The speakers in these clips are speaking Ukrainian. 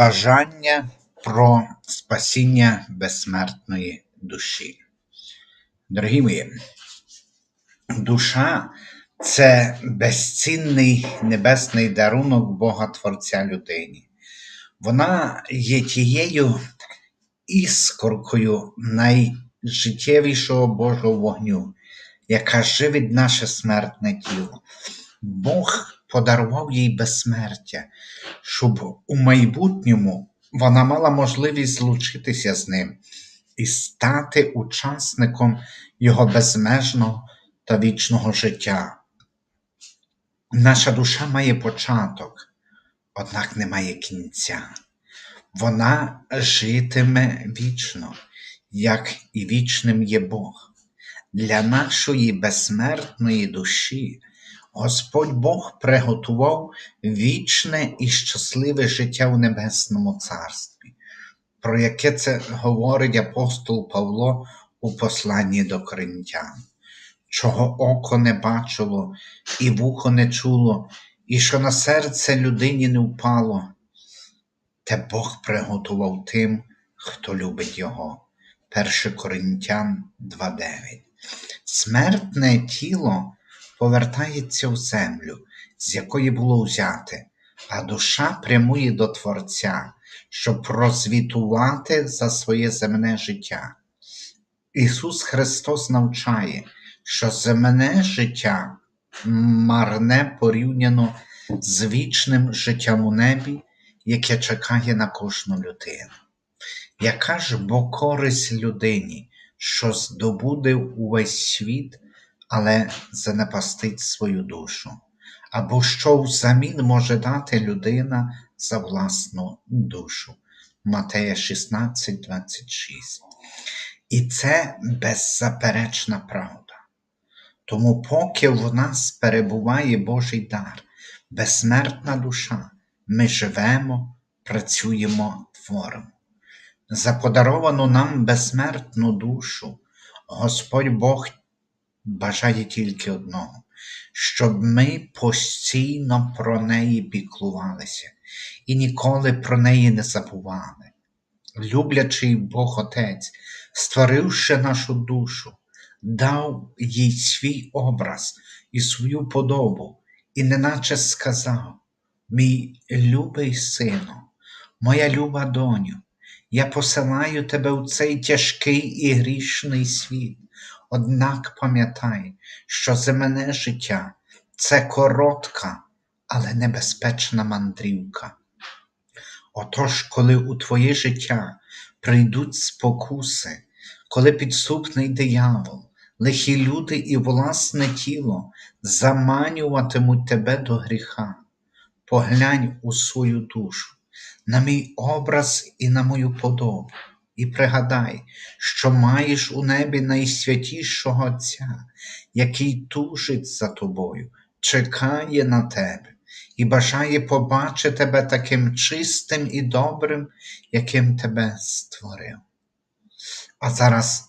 Розважання про спасіння безсмертної душі. Дорогі мої, душа це безцінний небесний дарунок Бога Творця людині. Вона є тією іскоркою найжиттєвішого Божого вогню, яка живить наше смертне тіло. Бог подарував їй безсмертя, щоб у майбутньому вона мала можливість злучитися з ним і стати учасником його безмежного та вічного життя. Наша душа має початок, однак не має кінця. Вона житиме вічно, як і вічним є Бог. Для нашої безсмертної душі Господь Бог приготував вічне і щасливе життя в Небесному Царстві, про яке це говорить апостол Павло у посланні до Коринтян, чого око не бачило, і вухо не чуло, і що на серце людині не впало, те Бог приготував тим, хто любить Його. 1 Коринтян 2.9. Смертне тіло повертається в землю, з якої було взяте, а душа прямує до Творця, щоб розвітувати за своє земне життя. Ісус Христос навчає, що земне життя марне порівняно з вічним життям у небі, яке чекає на кожну людину. Яка ж бо користь людині, що здобуде увесь світ, але занепастить свою душу? Або що взамін може дати людина за власну душу? Матея 16, 26. І це беззаперечна правда. Тому, поки в нас перебуває Божий дар, безсмертна душа, ми живемо, працюємо, творимо. За подаровану нам безсмертну душу, Господь Бог бажає тільки одного, щоб ми постійно про неї піклувалися і ніколи про неї не забували. Люблячий Бог Отець, створивши нашу душу, дав їй свій образ і свою подобу, і неначе сказав: Мій любий сину, моя люба доню, я посилаю тебе у цей тяжкий і грішний світ. Однак пам'ятай, що земне життя це коротка, але небезпечна мандрівка. Отож, коли у твоє життя прийдуть спокуси, коли підступний диявол, лихі люди і власне тіло заманюватимуть тебе до гріха, поглянь у свою душу, на мій образ і на мою подобу, і пригадай, що маєш у небі найсвятішого Отця, який тужить за тобою, чекає на тебе і бажає побачити тебе таким чистим і добрим, яким тебе створив. А зараз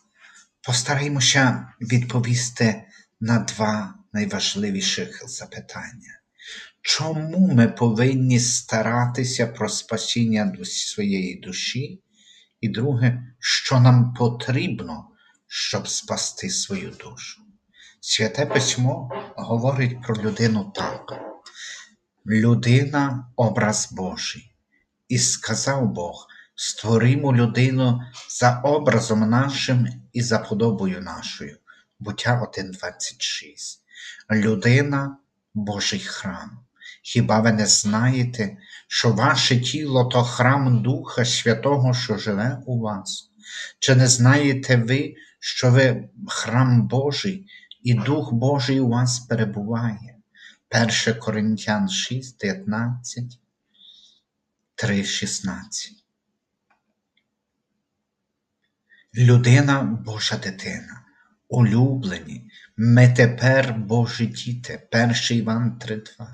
постараймося відповісти на два найважливіших запитання. Чому ми повинні старатися про спасіння своєї душі? І друге, що нам потрібно, щоб спасти свою душу? Святе письмо говорить про людину так. Людина образ Божий. І сказав Бог: створимо людину за образом нашим і за подобою нашою. Буття 1.26. Людина Божий храм. Хіба ви не знаєте, що ваше тіло то храм Духа Святого, що живе у вас? Чи не знаєте ви, що ви храм Божий, і Дух Божий у вас перебуває? 1 Коринтян 6, 19, 3, 16. Людина Божа дитина, улюблені, ми тепер Божі діти, 1 Іван 3.2.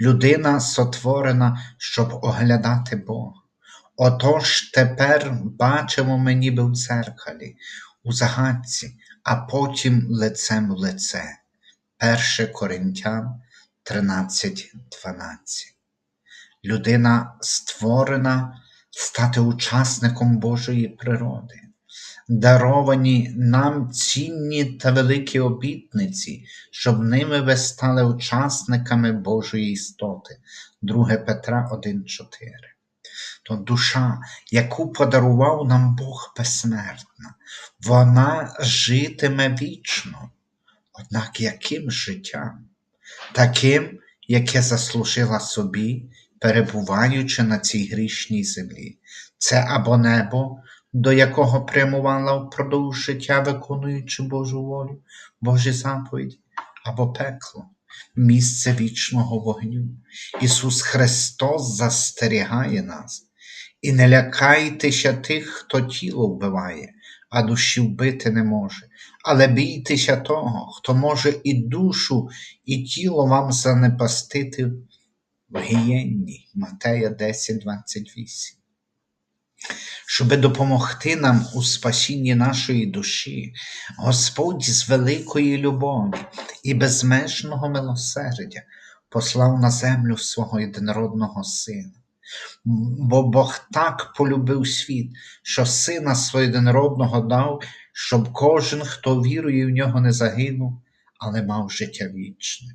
Людина сотворена, щоб оглядати Бога. Отож тепер бачимо ми ніби в дзеркалі, у загадці, а потім лицем в лице. 1 Коринтян 13.12. Людина створена стати учасником Божої природи. Даровані нам цінні та великі обітниці, щоб ними ви стали учасниками Божої істоти. 2 Петра 1,4. То душа, яку подарував нам Бог безсмертна, вона житиме вічно. Однак яким життям? Таким, яке заслужила собі, перебуваючи на цій грішній землі. Це або небо, до якого прямувала впродовж життя, виконуючи Божу волю, Божі заповіді, або пекло, місце вічного вогню. Ісус Христос застерігає нас. І не лякайтеся тих, хто тіло вбиває, а душі вбити не може. Але бійтеся того, хто може і душу, і тіло вам занепастити в гієнні. Матея 10, 28. Щоби допомогти нам у спасінні нашої душі, Господь з великої любові і безмежного милосердя послав на землю свого єдинородного Сина. Бо Бог так полюбив світ, що Сина свого єдинородного дав, щоб кожен, хто вірує в нього, не загинув, але мав життя вічне.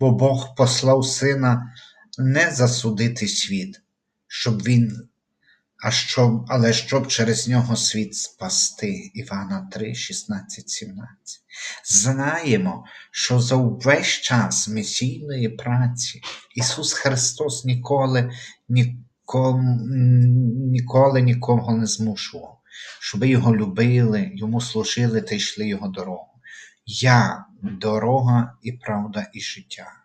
Бо Бог послав Сина не засудити світ, щоб він а щоб, але щоб через нього світ спасти. Івана 3, 16, 17. Знаємо, що за увесь час місійної праці Ісус Христос ніколи, нікому, ніколи нікого не змушував, щоб його любили, йому служили та йшли його дорогу. Я дорога і правда, і життя.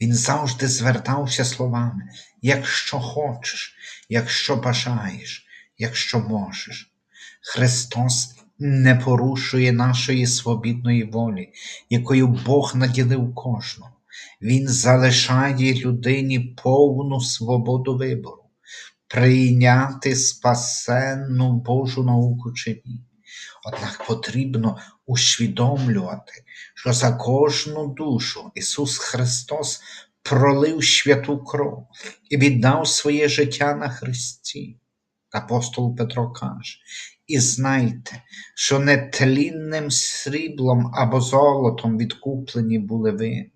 Він завжди звертався словами, якщо хочеш, якщо бажаєш, якщо можеш. Христос не порушує нашої свобідної волі, якою Бог наділив кожного. Він залишає людині повну свободу вибору, прийняти спасенну Божу науку чи ні. Однак потрібно усвідомлювати, що за кожну душу Ісус Христос пролив святу кров і віддав своє життя на Христі. Апостол Петро каже, і знайте, що не тлінним сріблом або золотом відкуплені були ви,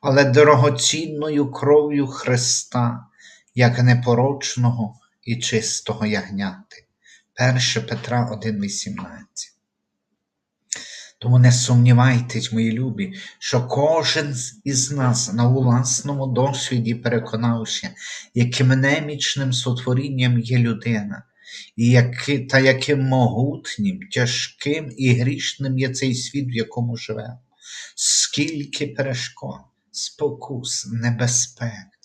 але дорогоцінною кров'ю Христа, як непорочного і чистого ягняти. 1 Петра 1,18 тому не сумнівайтесь, мої любі, що кожен із нас на власному досвіді переконався, яким немічним сотворінням є людина, і які, та яким могутнім, тяжким і грішним є цей світ, в якому живемо. Скільки перешкод, спокус, небезпек,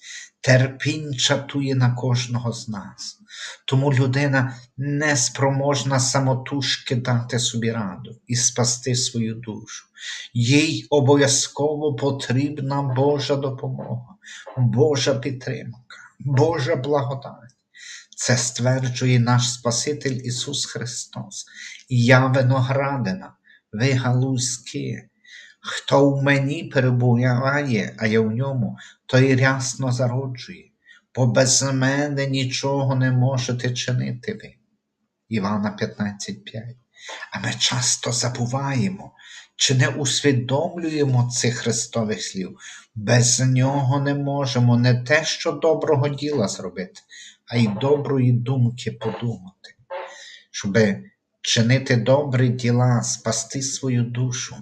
терпінь чатує на кожного з нас. Тому людина не спроможна самотужки дати собі раду і спасти свою душу. Їй обов'язково потрібна Божа допомога, Божа підтримка, Божа благодать. Це стверджує наш Спаситель Ісус Христос. Я виноградина, ви галузьки. Хто в мені перебуває, а я в ньому, той рясно зароджує, бо без мене нічого не можете чинити ви. Івана 15,5. А ми часто забуваємо, чи не усвідомлюємо цих Христових слів. Без нього не можемо не те, що доброго діла зробити, а й доброї думки подумати, щоб чинити добрі діла, спасти свою душу.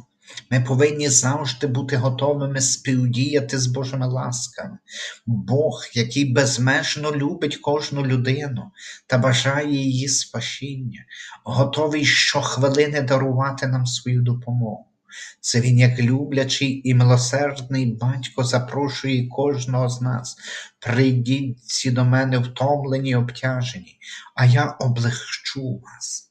Ми повинні завжди бути готовими співдіяти з Божими ласками. Бог, який безмежно любить кожну людину та бажає її спасіння, готовий щохвилини дарувати нам свою допомогу. Це Він, як люблячий і милосердний батько, запрошує кожного з нас. Прийдіть всі до мене втомлені й обтяжені, а я облегчу вас.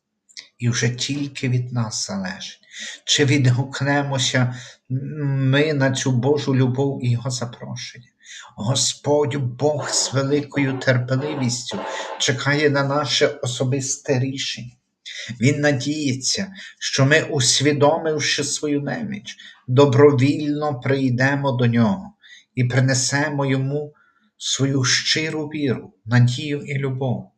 І вже тільки від нас залежить чи відгукнемося ми на цю Божу любов і Його запрошення. Господь Бог з великою терпеливістю чекає на наше особисте рішення. Він надіється, що ми, усвідомивши свою неміч, добровільно прийдемо до нього і принесемо йому свою щиру віру, надію і любов.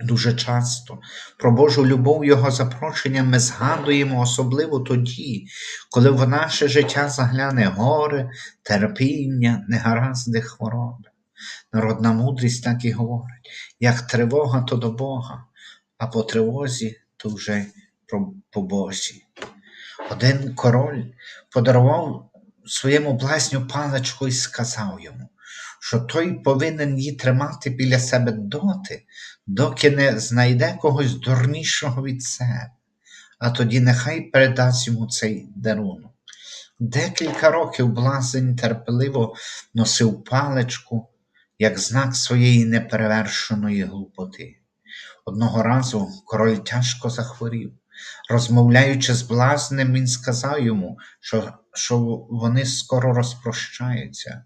Дуже часто про Божу любов Його запрошення ми згадуємо особливо тоді, коли в наше життя загляне горе, терпіння, негаразди хвороби. Народна мудрість так і говорить, як тривога, то до Бога, а по тривозі то вже по Бозі. Один король подарував своєму блазню паличку і сказав йому, що той повинен її тримати біля себе доти, доки не знайде когось дурнішого від себе, а тоді нехай передасть йому цей дарунок. Декілька років блазень терпеливо носив паличку як знак своєї неперевершеної глупоти. Одного разу король тяжко захворів. Розмовляючи з блазнем, він сказав йому, що, що вони скоро розпрощаються.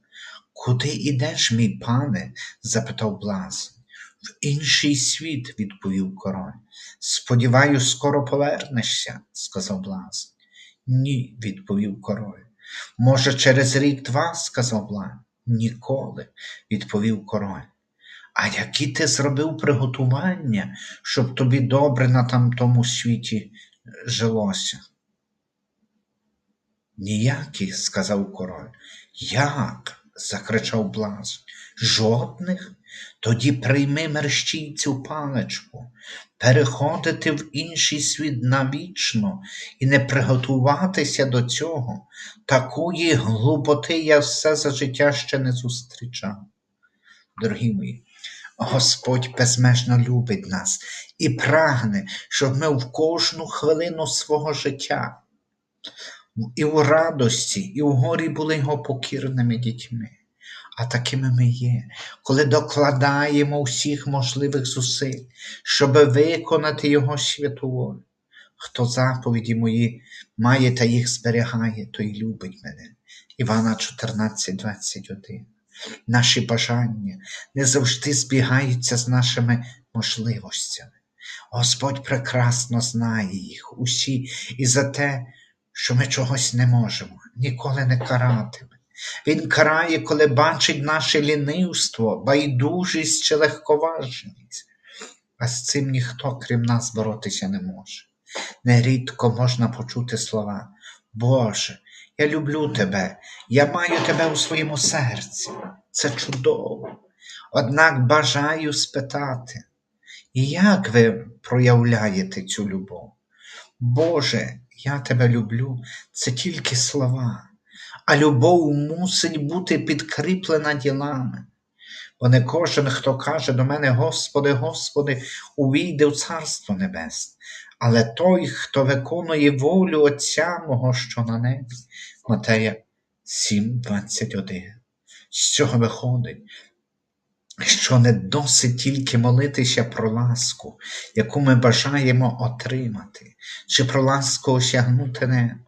Куди ідеш, мій пане? запитав блазень. В інший світ, відповів король. Сподіваюсь, скоро повернешся, сказав блазень. Ні, відповів король. Може, через рік-два, сказав блазень. Ніколи, відповів король. А які ти зробив приготування, щоб тобі добре на тамтому світі жилося? Ніякі, сказав король. Як? закричав Блаз. Жодних? Тоді прийми мерщій цю паличку, переходити в інший світ навічно і не приготуватися до цього. Такої глупоти я все за життя ще не зустрічав. Дорогі мої, Господь безмежно любить нас і прагне, щоб ми в кожну хвилину свого життя і у радості, і у горі були його покірними дітьми. А такими ми є, коли докладаємо всіх можливих зусиль, щоб виконати Його святу волю. Хто заповіді мої має та їх зберігає, той любить мене. Івана 14, 21. Наші бажання не завжди збігаються з нашими можливостями. Господь прекрасно знає їх усі і за те, що ми чогось не можемо, ніколи не каратиме. Він карає, коли бачить наше лінивство, байдужість чи легковажність, а з цим ніхто, крім нас, боротися не може. Нерідко можна почути слова Боже, я люблю тебе, я маю тебе у своєму серці. Це чудово. Однак бажаю спитати, як ви проявляєте цю любов? Боже, я тебе люблю, це тільки слова, а любов мусить бути підкріплена ділами. Бо не кожен, хто каже до мене, Господи, Господи, увійде в Царство Небесне, але той, хто виконує волю Отця мого, що на небі. Матея 7,21. З цього виходить, що не досить тільки молитися про ласку, яку ми бажаємо отримати, чи про ласку осягнути небо.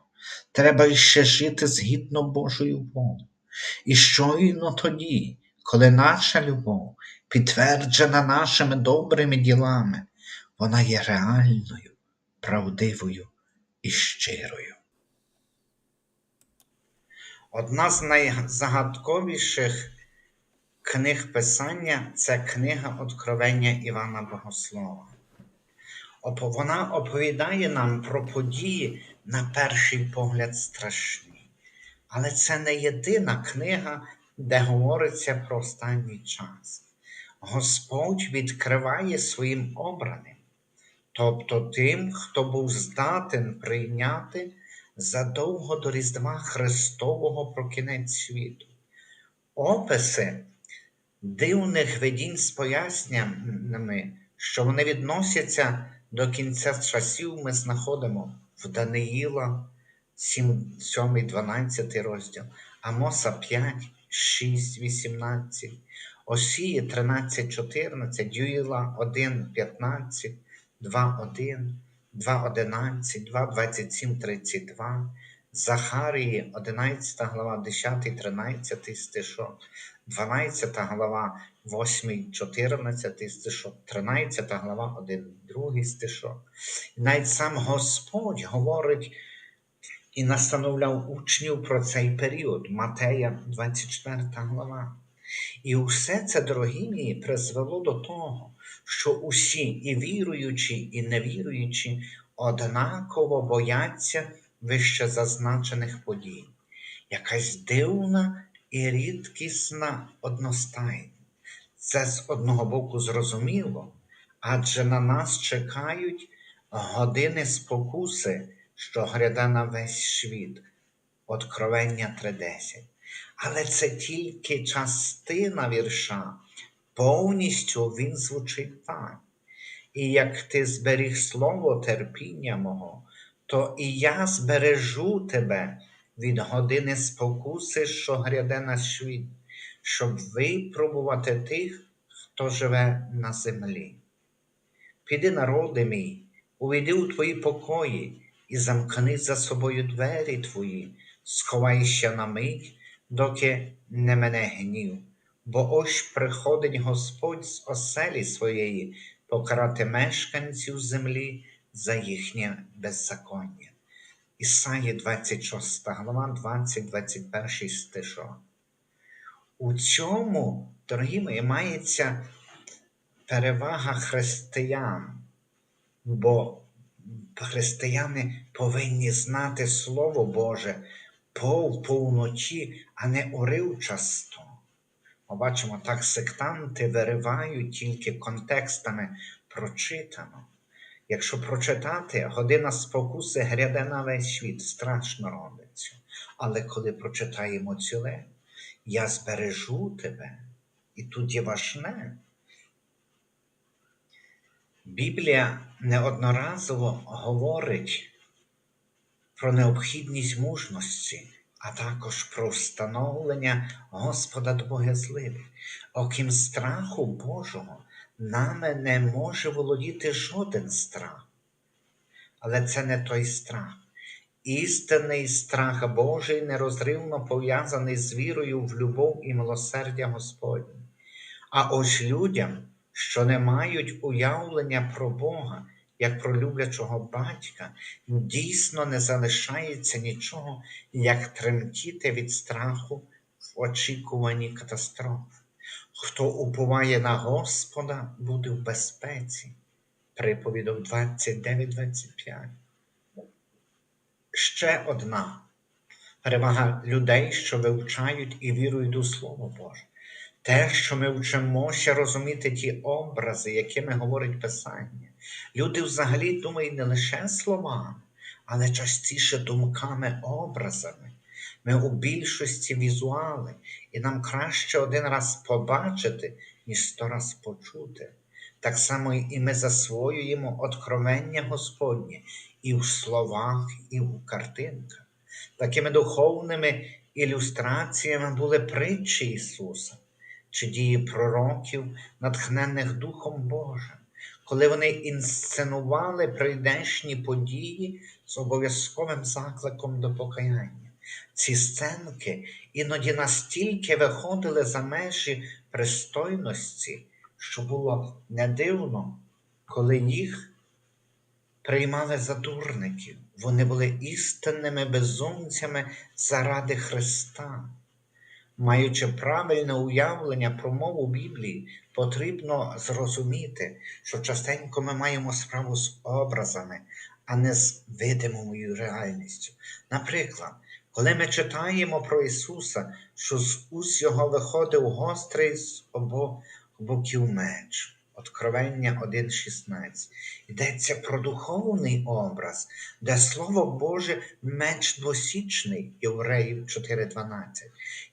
Треба іще жити згідно Божою волею. І щойно тоді, коли наша любов підтверджена нашими добрими ділами, вона є реальною, правдивою і щирою. Одна з найзагадковіших книг Писання це книга Откровення Івана Богослова. Вона оповідає нам про події на перший погляд страшні. Але це не єдина книга, де говориться про останній час. Господь відкриває своїм обраним, тобто тим, хто був здатен прийняти задовго до Різдва Христового про кінець світу. Описи дивних видінь з поясненнями, що вони відносяться до кінця часів, ми знаходимо в Даниїла 7, 7 12 розділ, Амоса 5, 6, 18, Осії 13, 14, Юїла 1, 15, 2, 1, 2, 11, 2, 27, 32, Захарії 11 глава 10, 13 стишок, 12 глава 8, 14 стишок, 13 глава 1, 2 стишок. І навіть сам Господь говорить і настановляв учнів про цей період. Матея 24 глава. І усе це, дорогі мої, призвело до того, що усі, і віруючі, і невіруючі, однаково бояться вище зазначених подій. Якась дивна і рідкісна одностайність. Це з одного боку зрозуміло, адже на нас чекають години спокуси, що гряде на весь світ. Откровення 3.10. Але це тільки частина вірша. Повністю він звучить так. І як ти зберіг слово терпіння мого, то і я збережу тебе від години спокуси, що гряде на світ, щоб випробувати тих, хто живе на землі. Піди, народи мій, увійди у твої покої і замкни за собою двері твої, сховайся на мить, доки не мене гнів. Бо ось приходить Господь з оселі своєї покарати мешканців землі за їхнє беззаконня. Ісаї 26 глава, 20-21 стишок. У цьому, дорогі мої, мається перевага християн, бо християни повинні знати Слово Боже по повноті, а не уривчасто. Ми бачимо, так сектанти виривають тільки контекстами прочитано. Якщо прочитати, година спокуси гряде на весь світ, страшно робиться. Але коли прочитаємо ціле, я збережу тебе, і тут є важне. Біблія неодноразово говорить про необхідність мужності, а також про встановлення Господа до богезливих. Окрім страху Божого, нами не може володіти жоден страх. Але це не той страх. Істинний страх Божий нерозривно пов'язаний з вірою в любов і милосердя Господнє. А ось людям, що не мають уявлення про Бога, як про люблячого батька, дійсно не залишається нічого, як тремтіти від страху в очікуванні катастроф. Хто уповає на Господа, буде в безпеці. Приповідок 29-25. Ще одна перевага людей, що вивчають і вірують у Слово Боже. Те, що ми вчимося розуміти ті образи, якими говорить Писання. Люди взагалі думають не лише словами, але частіше думками, образами. Ми у більшості візуали, і нам краще один раз побачити, ніж сто раз почути. Так само і ми засвоюємо откровення Господнє і в словах, і в картинках. Такими духовними ілюстраціями були притчі Ісуса чи дії пророків, натхнених Духом Божим, коли вони інсценували прийдешні події з обов'язковим закликом до покаяння. Ці сценки іноді настільки виходили за межі пристойності, що було не дивно, коли їх приймали за дурників. Вони були істинними безумцями заради Христа. Маючи правильне уявлення про мову Біблії, потрібно зрозуміти, що частенько ми маємо справу з образами, а не з видимою реальністю. Наприклад, коли ми читаємо про Ісуса, що з уст Його виходив гострий з обох боків меч. Откровення 1.16. Йдеться про духовний образ, де Слово Боже меч двосічний, Євреїв 4.12.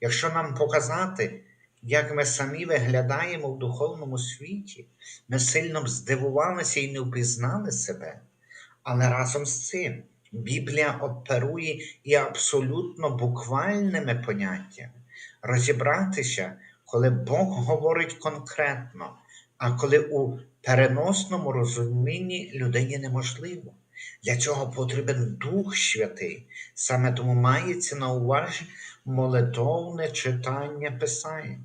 Якщо нам показати, як ми самі виглядаємо в духовному світі, ми сильно б здивувалися і не впізнали себе. Але разом з цим Біблія оперує і абсолютно буквальними поняттями. Розібратися, коли Бог говорить конкретно а коли у переносному розумінні людині неможливо. Для цього потрібен Дух Святий. Саме тому мається на увазі молитовне читання Писання.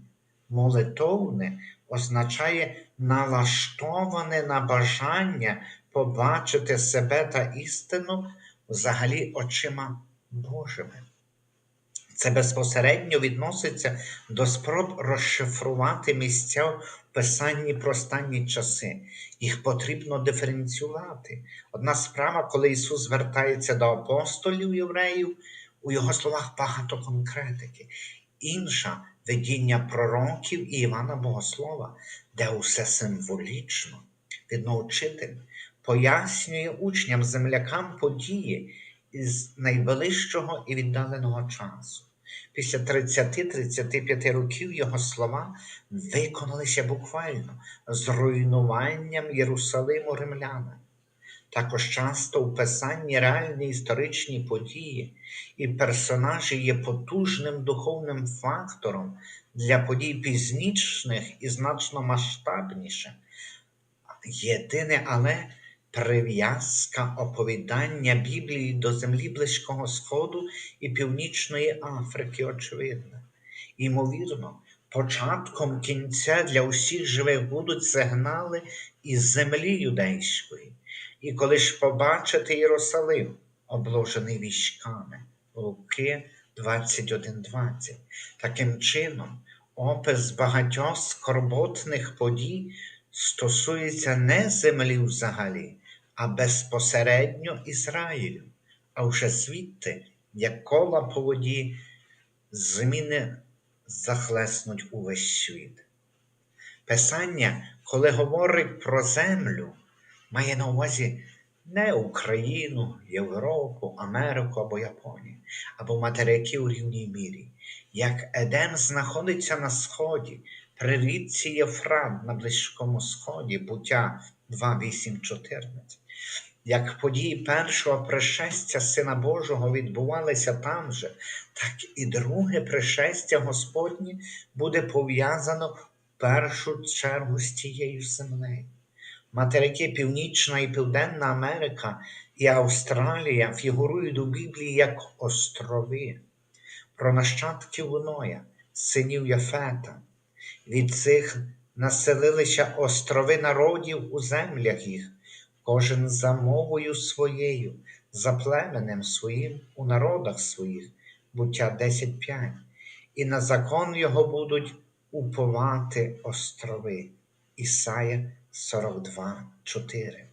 Молитовне означає налаштоване на бажання побачити себе та істину взагалі очима Божими. Це безпосередньо відноситься до спроб розшифрувати місця в писанні про останні часи. Їх потрібно диференціювати. Одна справа, коли Ісус звертається до апостолів євреїв, у його словах багато конкретики. Інша видіння пророків і Івана Богослова, де усе символічно. Видно, учитель пояснює учням, землякам події із найближчого і віддаленого часу. Після 30-35 років його слова виконалися буквально з руйнуванням Єрусалиму римлянами. Також часто у писанні реальні історичні події і персонажі є потужним духовним фактором для подій пізніших і значно масштабніших. Єдине, але прив'язка оповідання Біблії до землі Близького Сходу і Північної Африки очевидна. Ймовірно, початком кінця для усіх живих будуть сигнали із землі юдейської. І коли ж побачите Єрусалим, обложений військами, Луки 21.20. Таким чином, опис багатьох скорботних подій стосується не землі взагалі, а безпосередньо Ізраїлю, а вже звідти, як кола по воді, зміни захлеснуть увесь світ. Писання, коли говорить про землю, має на увазі не Україну, Європу, Америку або Японію, або материки у рівній мірі. Як Едем знаходиться на сході, при річці Єфрат на Близькому Сході, буття 2.8.14, як події першого пришестя Сина Божого відбувалися там же, так і друге пришестя Господнє буде пов'язано в першу чергу з тією землею. Материки Північна і Південна Америка і Австралія фігурують у Біблії як острови, про нащадків Ноя, синів Яфета. Від цих населилися острови народів у землях їх, кожен за мовою своєю, за племенем своїм у народах своїх, буття 10.5. І на закон його будуть уповати острови. Ісая 42.4.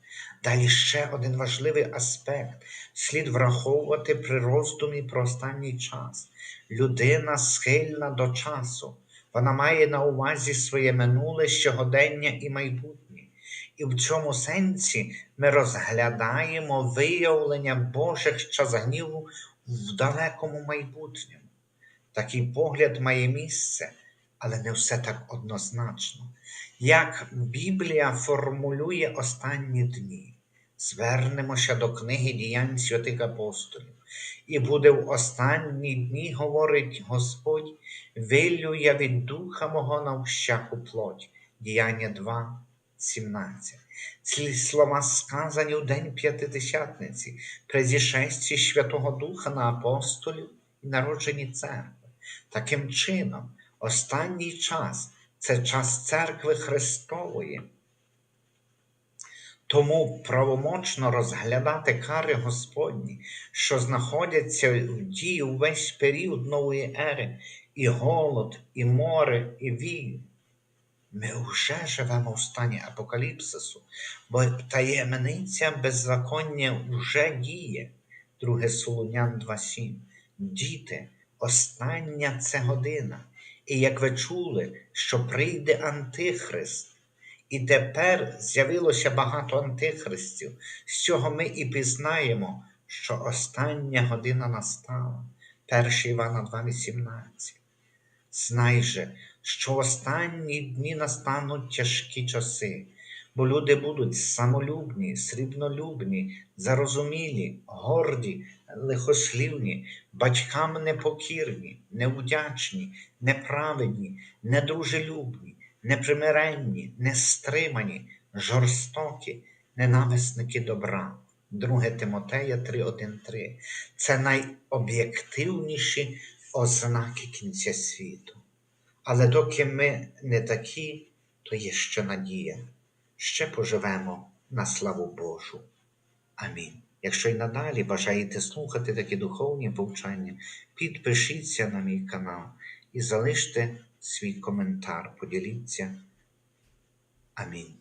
Далі ще один важливий аспект слід враховувати при роздумі про останній час. Людина схильна до часу. Вона має на увазі своє минуле щогодення і майбутнє. І в цьому сенсі ми розглядаємо виявлення Божих час гніву в далекому майбутньому. Такий погляд має місце, але не все так однозначно. Як Біблія формулює останні дні, звернемося до книги діянь святих апостолів. І буде в останні дні, говорить Господь, вилю я від духа мого на всяку плоть. Діяння 2, 17. Ці слова сказані у День П'ятидесятниці, при зішесті Святого Духа на апостолів і народженні церкви. Таким чином, останній час це час церкви Христової. Тому правомочно розглядати кари Господні, що знаходяться в дії увесь період нової ери, і голод, і море, і вій. Ми вже живемо в стані апокаліпсису, бо таємниця беззаконня вже діє. 2 Солунян 2.7. Діти, остання це година. І як ви чули, що прийде Антихрист, і тепер з'явилося багато антихристів, з цього ми і пізнаємо, що остання година настала. 1 Івана 2,18. Знай же, що в останні дні настануть тяжкі часи, бо люди будуть самолюбні, срібнолюбні, зарозумілі, горді, лихослівні, батькам непокірні, невдячні, неправедні, недружелюбні, непримиренні, нестримані, жорстокі, ненависники добра. 2 Тимотея 3.1.3. Це найоб'єктивніші ознаки кінця світу. Але доки ми не такі, то є ще надія. Ще поживемо на славу Божу. Амінь. Якщо й надалі бажаєте слухати такі духовні повчання, підпишіться на мій канал і залиште свій коментар. Поділіться. Амінь.